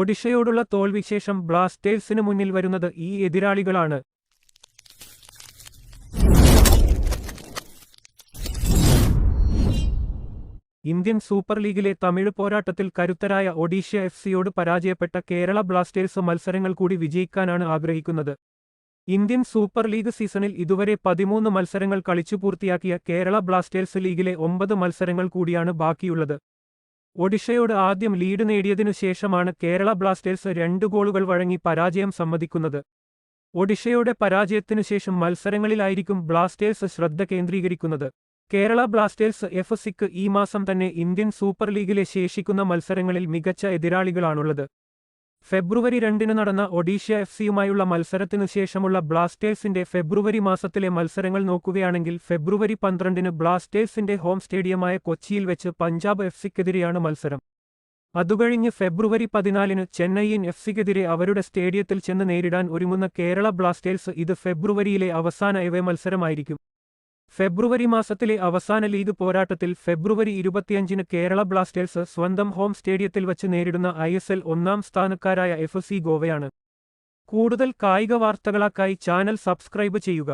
ഒഡിഷയോടുള്ള തോൽവിശേഷം ബ്ലാസ്റ്റേഴ്സിന് മുന്നിൽ വരുന്നത് ഈ എതിരാളികളാണ്. ഇന്ത്യൻ സൂപ്പർ ലീഗിലെ തമിഴ് പോരാട്ടത്തിൽ കരുത്തരായ ഒഡീഷ എഫ് സിയോട് പരാജയപ്പെട്ട കേരള ബ്ലാസ്റ്റേഴ്സ് മത്സരങ്ങൾ കൂടി വിജയിക്കാനാണ് ആഗ്രഹിക്കുന്നത്. ഇന്ത്യൻ സൂപ്പർ ലീഗ് സീസണിൽ ഇതുവരെ പതിമൂന്ന് മത്സരങ്ങൾ കളിച്ചു പൂർത്തിയാക്കിയ കേരള ബ്ലാസ്റ്റേഴ്സ് ലീഗിലെ ഒമ്പത് മത്സരങ്ങൾ കൂടിയാണ് ബാക്കിയുള്ളത്. ഒഡിഷയോട് ആദ്യം ലീഡ് നേടിയതിനു ശേഷമാണ് കേരള ബ്ലാസ്റ്റേഴ്സ് രണ്ട് ഗോളുകൾ വഴങ്ങി പരാജയം സമ്മതിക്കുന്നത്. ഒഡിഷയുടെ പരാജയത്തിനു ശേഷം മത്സരങ്ങളിലായിരിക്കും ബ്ലാസ്റ്റേഴ്സ് ശ്രദ്ധ കേന്ദ്രീകരിക്കുന്നത്. കേരള ബ്ലാസ്റ്റേഴ്സ് എഫ് സിക്ക് ഈ മാസം തന്നെ ഇന്ത്യൻ സൂപ്പർ ലീഗിലെ ശേഷിക്കുന്ന മത്സരങ്ങളിൽ മികച്ച എതിരാളികളാണുള്ളത്. ഫെബ്രുവരി രണ്ടിന് നടന്ന ഒഡീഷ എഫ് സിയുമായുള്ള മത്സരത്തിനു ശേഷമുള്ള ബ്ലാസ്റ്റേഴ്സിന്റെ ഫെബ്രുവരി മാസത്തിലെ മത്സരങ്ങൾ നോക്കുകയാണെങ്കിൽ ഫെബ്രുവരി പന്ത്രണ്ടിന് ബ്ലാസ്റ്റേഴ്സിന്റെ ഹോം സ്റ്റേഡിയമായ കൊച്ചിയിൽ വെച്ച് പഞ്ചാബ് എഫ് സിക്കെതിരെയാണ് മത്സരം. അതുകഴിഞ്ഞ് ഫെബ്രുവരി പതിനാലിന് ചെന്നൈയിൻ എഫ് സിക്കെതിരെ അവരുടെ സ്റ്റേഡിയത്തിൽ ചെന്ന് നേരിടാൻ ഒരുങ്ങുന്ന കേരള ബ്ലാസ്റ്റേഴ്സ് ഇത് ഫെബ്രുവരിയിലെ അവസാന എവേ മത്സരമായിരിക്കും. ഫെബ്രുവരി മാസത്തിലെ അവസാന ലീഗ് പോരാട്ടത്തിൽ ഫെബ്രുവരി ഇരുപത്തിയഞ്ചിന് കേരള ബ്ലാസ്റ്റേഴ്സ് സ്വന്തം ഹോം സ്റ്റേഡിയത്തിൽ വച്ച് നേരിടുന്ന ഐ എസ് എൽ ഒന്നാം സ്ഥാനക്കാരായ എഫ് സി ഗോവയാണ്. കൂടുതൽ കായിക വാർത്തകളാക്കായി ചാനൽ സബ്സ്ക്രൈബ് ചെയ്യുക.